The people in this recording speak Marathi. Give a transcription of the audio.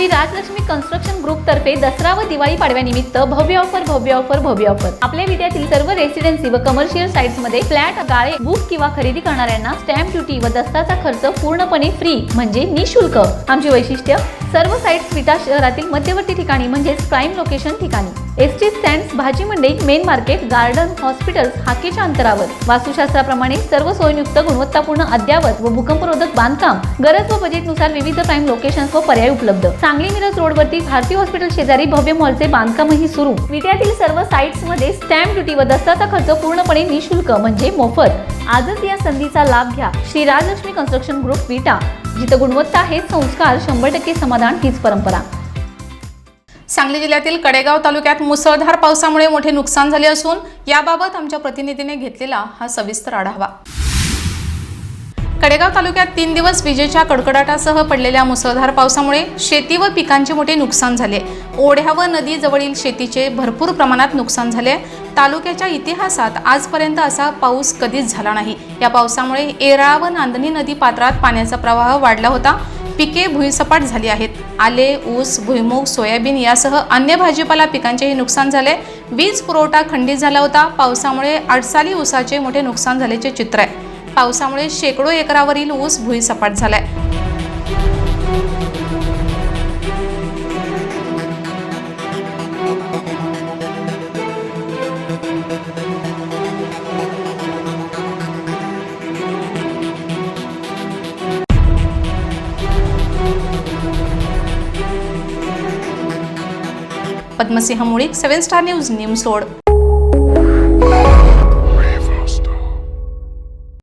श्री राजलक्ष्मी कन्स्ट्रक्शन ग्रुप तर्फे दसरा व दिवाळी पाडव्यानिमित्त भव्य ऑफर भव्य ऑफर भव्य ऑफर आपल्या विद्यार्थी सर्व रेसिडेन्सी व कमर्शियल साइट्समध्ये फ्लॅट गाळे बुक किंवा खरेदी करणाऱ्यांना स्टॅम्प ड्युटी व दस्ताचा खर्च पूर्णपणे फ्री म्हणजे निशुल्क. आमची वैशिष्ट्य सर्व साइट्स विटा शहरातील मध्यवर्ती ठिकाणी म्हणजेच प्राईम लोकेशन ठिकाणी. एस टी स्टँड भाजी मंडई मेन मार्केट गार्डन हॉस्पिटल्स हाकेच्या अंतरावर. वास्तुशास्त्राप्रमाणे सर्व सोयीयुक्त गुणवत्तापूर्ण अद्यावत व भूकंपरोधक बांधकाम गरज व बजेटनुसार विविध प्राईम लोकेशन्स व पर्याय उपलब्ध. सांगली मिरज रोडवरती भारती हॉस्पिटल शेजारी भव्य मॉलचे बांधकामही सुरू. विट्यातील सर्व साईट्समध्ये स्टॅम्प ड्युटी व दस्ताचा खर्च पूर्णपणे निशुल्क म्हणजे मोफत. आजच या संधीचा लाभ घ्या. Shri Rajlakshmi construction group Vita. जिथं गुणवत्ता हेच संस्कार शंभर टक्के समाधान हीच परंपरा. सांगली जिल्ह्यातील कडेगाव तालुक्यात मुसळधार पावसामुळे मोठे नुकसान झाले असून याबाबत आमच्या प्रतिनिधीने घेतलेला हा सविस्तर आढावा. कडेगाव तालुक्यात तीन दिवस विजेच्या कडकडाटासह पडलेल्या मुसळधार पावसामुळे शेती व पिकांचे मोठे नुकसान झाले. ओढ्या व नदीजवळील शेतीचे भरपूर प्रमाणात नुकसान झाले. तालुक्याच्या इतिहासात आजपर्यंत असा पाऊस कधीच झाला नाही. या पावसामुळे येराळा व नांदणी नदी पात्रात पाण्याचा प्रवाह वाढला होता. पिके भुईसपाट झाली आहेत. आले ऊस भुईमूग सोयाबीन यासह अन्य भाजीपाला पिकांचेही नुकसान झाले. वीज पुरवठा खंडित झाला होता. पावसामुळे अडसाली ऊसाचे मोठे नुकसान झाल्याचे चित्र आहे. पावसामुळे शेकडो एकरावरील ऊस भुईसपाट झालाय. Padmasinh Mulik seven star news Nimsod